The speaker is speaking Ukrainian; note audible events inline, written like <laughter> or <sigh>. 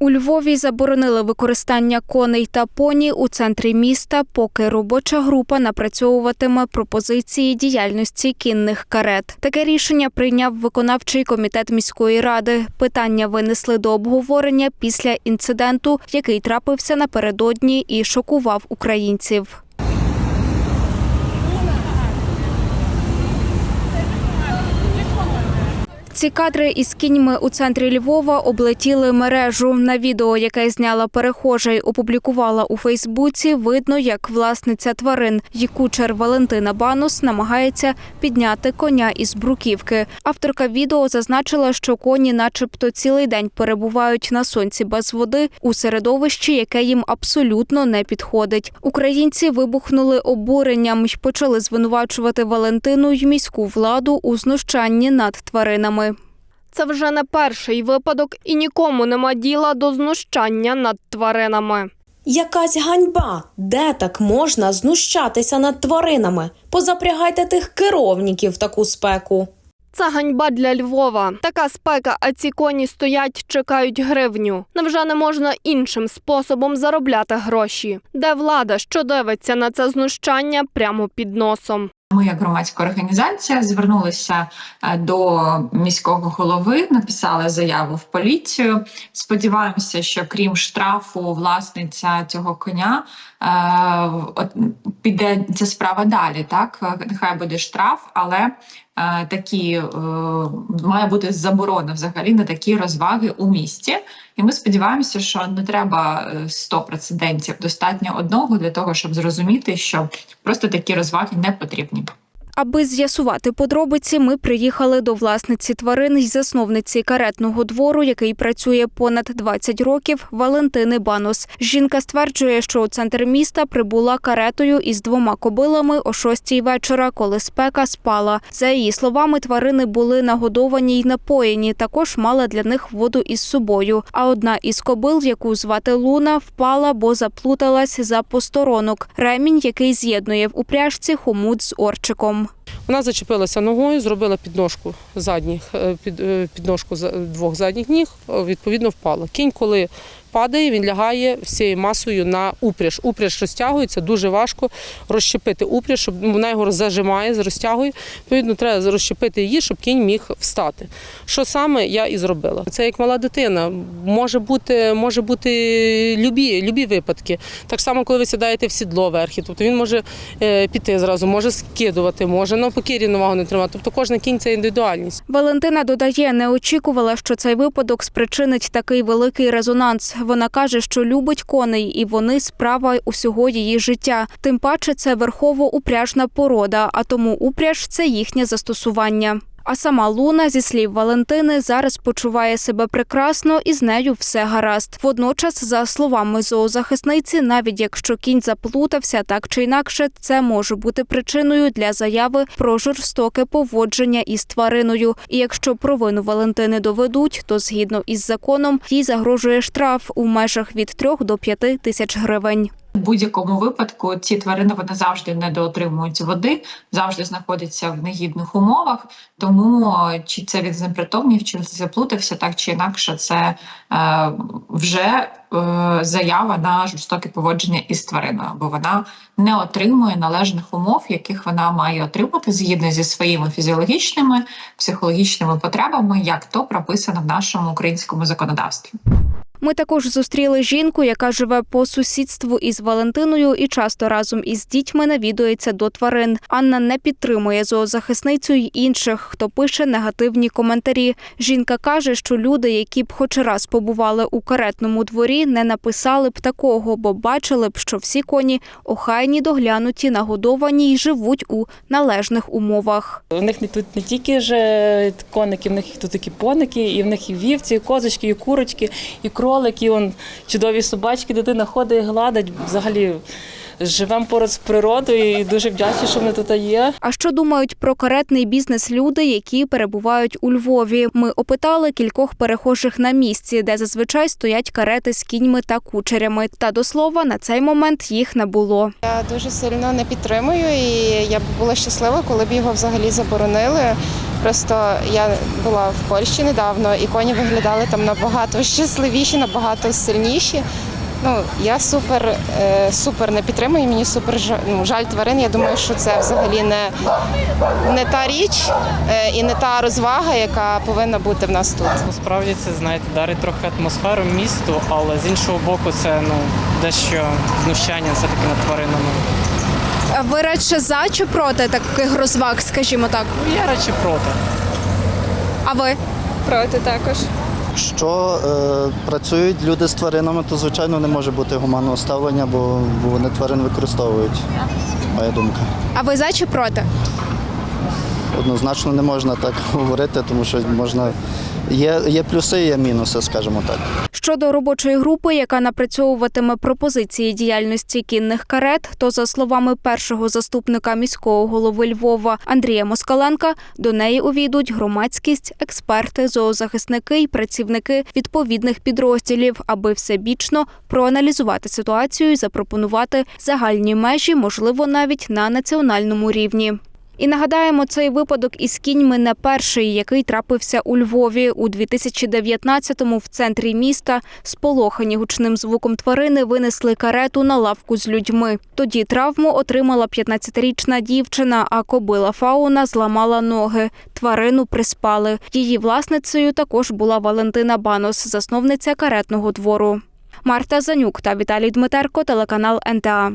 У Львові заборонили використання коней та поні у центрі міста, поки робоча група напрацьовуватиме пропозиції діяльності кінних карет. Таке рішення прийняв виконавчий комітет міської ради. Питання винесли до обговорення після інциденту, який трапився напередодні і шокував українців. Ці кадри із кіньми у центрі Львова облетіли мережу. На відео, яке зняла перехожа й опублікувала у Фейсбуці, видно, як власниця тварин її кучер Валентина Банус намагається підняти коня із бруківки. Авторка відео зазначила, що коні, начебто, цілий день перебувають на сонці без води у середовищі, яке їм абсолютно не підходить. Українці вибухнули обуренням й почали звинувачувати Валентину й міську владу у знущанні над тваринами. Це вже не перший випадок, і нікому нема діла до знущання над тваринами. Якась ганьба. Де так можна знущатися над тваринами? Позапрягайте тих керовників в таку спеку. Це ганьба для Львова. Така спека, а ці коні стоять, чекають гривню. Невже не можна іншим способом заробляти гроші? Де влада, що дивиться на це знущання прямо під носом? Ми, як громадська організація, звернулися е, до міського голови, написали заяву в поліцію. Сподіваємося, що крім штрафу, власниця цього коня е, піде ця справа далі. Так нехай буде штраф, але е, такі е, має бути заборона взагалі на такі розваги у місті. І ми сподіваємося, що не треба е, 100 прецедентів, достатньо одного для того, щоб зрозуміти, що просто такі розваги не потрібні. Аби з'ясувати подробиці, ми приїхали до власниці тварин й засновниці каретного двору, який працює понад 20 років, Валентини Банос. Жінка стверджує, що у центр міста прибула каретою із двома кобилами о 6 вечора, коли спека спала. За її словами, тварини були нагодовані й напоєні. Також мала для них воду із собою. А одна із кобил, яку звати Луна, впала, бо заплуталась за посторонок. Ремінь, який з'єднує в упряжці хомут з орчиком. Вона зачепилася ногою, зробила підножку задніх, е, е, підножку двох задніх ніг, е, відповідно впала. Кінь, коли падає, він лягає всією масою на упряж. Упряж розтягується, дуже важко розщепити упряж, щоб ну, вона його зажимає, розтягує. Відповідно, треба розщепити її, щоб кінь міг встати. Що саме я і зробила. Це як мала дитина. Може бути, може бути любі, любі випадки. Так само, коли ви сідаєте в сідло верхи, тобто він може е, піти зразу, може скидувати, може навпаки рівновагу не тримати. Тобто кожна кінь це індивідуальність. Валентина додає, не очікувала, що цей випадок спричинить такий великий резонанс. Вона каже, що любить коней, і вони справа усього її життя. Тим паче, це верхово-упряжна порода, а тому упряж це їхнє застосування. А сама Луна, зі слів Валентини, зараз почуває себе прекрасно і з нею все гаразд. Водночас, за словами зоозахисниці, навіть якщо кінь заплутався так чи інакше, це може бути причиною для заяви про жорстоке поводження із твариною. І якщо провину Валентини доведуть, то згідно із законом їй загрожує штраф у межах від 3 до 5 тисяч гривень. Будь-якому випадку ці тварини вони завжди недоотримують води, завжди знаходяться в негідних умовах. Тому чи це він знепритомнів, чи заплутався, так чи інакше, це е, вже е, заява на жорстоке поводження із твариною, бо вона не отримує належних умов, яких вона має отримати згідно зі своїми фізіологічними, психологічними потребами, як то прописано в нашому українському законодавстві. Ми також зустріли жінку, яка живе по сусідству із Валентиною і часто разом із дітьми навідується до тварин. Анна не підтримує зоозахисницю й інших, хто пише негативні коментарі. Жінка каже, що люди, які б хоч раз побували у каретному дворі, не написали б такого, бо бачили б, що всі коні охайні, доглянуті, нагодовані й живуть у належних умовах. У них не тут не тільки ж е, коники, в них тут такі поники, і в них і вівці, і козочки, і курочки, і кролики, он чудові собачки, дитина ходить, гладить. Взагалі живемо поруч з природою і дуже вдячні, що вони тут є. А що думають про каретний бізнес люди, які перебувають у Львові? Ми опитали кількох перехожих на місці, де зазвичай стоять карети з кіньми та кучерями. Та до слова, на цей момент їх не було. Я дуже сильно не підтримую, і я б була щаслива, коли б його взагалі заборонили. Просто я була в Польщі недавно, і коні виглядали там набагато щасливіші, набагато сильніші. Ну я супер, е, супер не підтримую. Мені супер ну, жаль тварин. Я думаю, що це взагалі не, не та річ е, і не та розвага, яка повинна бути в нас тут. Насправді це знаєте, дарить трохи атмосферу місту, але з іншого боку, це ну дещо знущання все таки над тваринами. Ви радше за чи проти таких розваг, скажімо так? Ну, Я радше проти. А ви? Проти також. Якщо е, працюють люди з тваринами, то звичайно не може бути гуманного ставлення, бо, бо вони тварин використовують. Моя думка. А ви за чи проти? Однозначно не можна так <laughs> говорити, тому що можна. Є, є плюси, є мінуси, скажімо так. Щодо робочої групи, яка напрацьовуватиме пропозиції діяльності кінних карет, то за словами першого заступника міського голови Львова Андрія Москаленка, до неї увійдуть громадськість, експерти, зоозахисники і працівники відповідних підрозділів, аби всебічно проаналізувати ситуацію і запропонувати загальні межі, можливо, навіть на національному рівні. І нагадаємо, цей випадок із кіньми не перший, який трапився у Львові у 2019-му в центрі міста. Сполохані гучним звуком тварини винесли карету на лавку з людьми. Тоді травму отримала 15-річна дівчина, а кобила фауна зламала ноги. Тварину приспали. Її власницею також була Валентина Банос, засновниця каретного двору. Марта Занюк та Віталій Дмитерко, телеканал НТА.